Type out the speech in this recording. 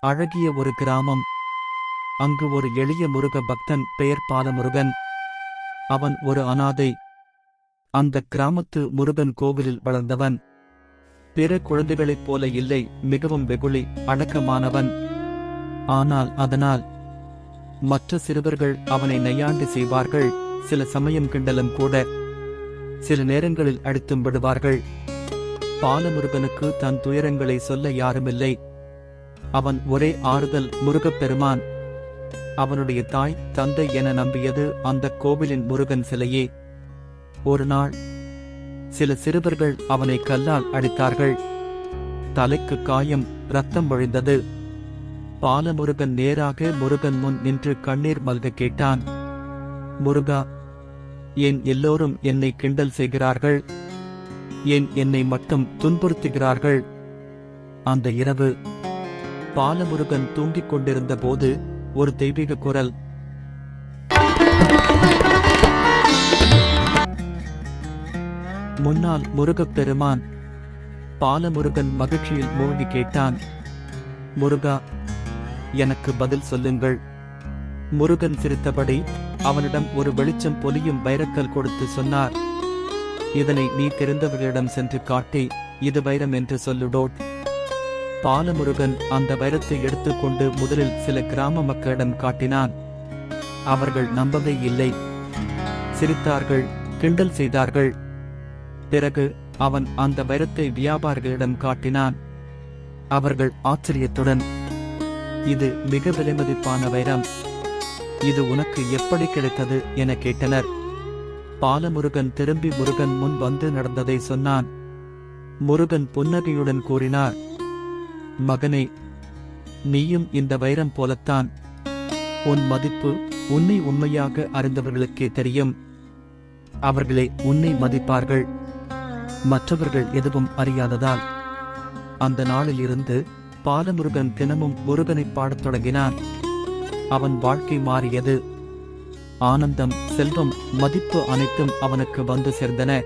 அழகிய ஒரு கிராமம். அங்கு ஒரு எளிய முருக பக்தன் பெயர் பாலமுருகன். அவன் ஒரு அனாதை. அந்த கிராமத்து முருகன் கோவிலில் வளர்ந்தவன். பிற குழந்தைகளைப் போல இல்லை மிகவும் வெகுளி அடக்கமானவன். ஆனால் அதனால் மற்ற சிறுவர்கள் அவனை நையாண்டு செய்வார்கள். சில சமயம் கிண்டலும் கூட. சில நேரங்களில் அடித்தும் விடுவார்கள். பாலமுருகனுக்கு தன் துயரங்களை சொல்ல யாருமில்லை. அவன் ஒரே ஆறுதல் முருகப்பெருமான். அவனுடைய தாய் தந்தை என நம்பியது அந்த கோவிலின் முருகன் சிலையே. ஒரு நாள் சில சிறுவர்கள் அவனை கல்லால் அடித்தார்கள். தலைக்கு காயம் ரத்தம் வழிந்தது. பாலமுருகன் நேராக முருகன் முன் நின்று கண்ணீர் மல்க கேட்டான். முருகா ஏன் எல்லோரும் என்னை கிண்டல் செய்கிறார்கள்? ஏன் என்னை மட்டும் துன்புறுத்துகிறார்கள்? அந்த இரவு பாலமுருகன் தூங்கிக் கொண்டிருந்த போது ஒரு தெய்வீக குரல். முன்னால் முருகப் பெருமான். பாலமுருகன் மகிழ்ச்சியில் மூழ்கி கேட்டான். முருகா எனக்கு பதில் சொல்லுங்கள். முருகன் சிரித்தபடி அவனிடம் ஒரு வெளிச்சம் பொலியும் வைரக்கல் கொடுத்து சொன்னார். இதனை நீ தெரிந்தவர்களிடம் சென்று காட்டி இது வைரம் என்று சொல்லுடோட். பாலமுருகன் அந்த வைரத்தை எடுத்துக்கொண்டு முதலில் சில கிராம மக்களிடம் காட்டினான். அவர்கள் நம்பவே இல்லை. சிரித்தார்கள் கிண்டல் செய்தார்கள். பிறகு அவன் அந்த வைரத்தை வியாபாரிகளிடம் காட்டினான். அவர்கள் ஆச்சரியத்துடன் இது மிக விலைமதிப்பான வைரம். இது உனக்கு எப்படி கிடைத்தது? என கேட்டனர். பாலமுருகன் திரும்பி முருகன் முன் வந்து நடந்ததை சொன்னான். முருகன் புன்னகையுடன் கூறினார் மகனே நீயும் இந்த வைரம் போலத்தான். உன் மதிப்பு உன்னை உண்மையாக அறிந்தவர்களுக்கே தெரியும். அவர்களே உன்னை மதிப்பார்கள். மற்றவர்கள் எதுவும் அறியாததால். அந்த நாளில் இருந்து பாலமுருகன் தினமும் முருகனை பாடத் தொடங்கினான். அவன் வாழ்க்கை மாறியது. ஆனந்தம் செல்வம் மதிப்பு அனைத்தும் அவனுக்கு வந்து சேர்ந்தன.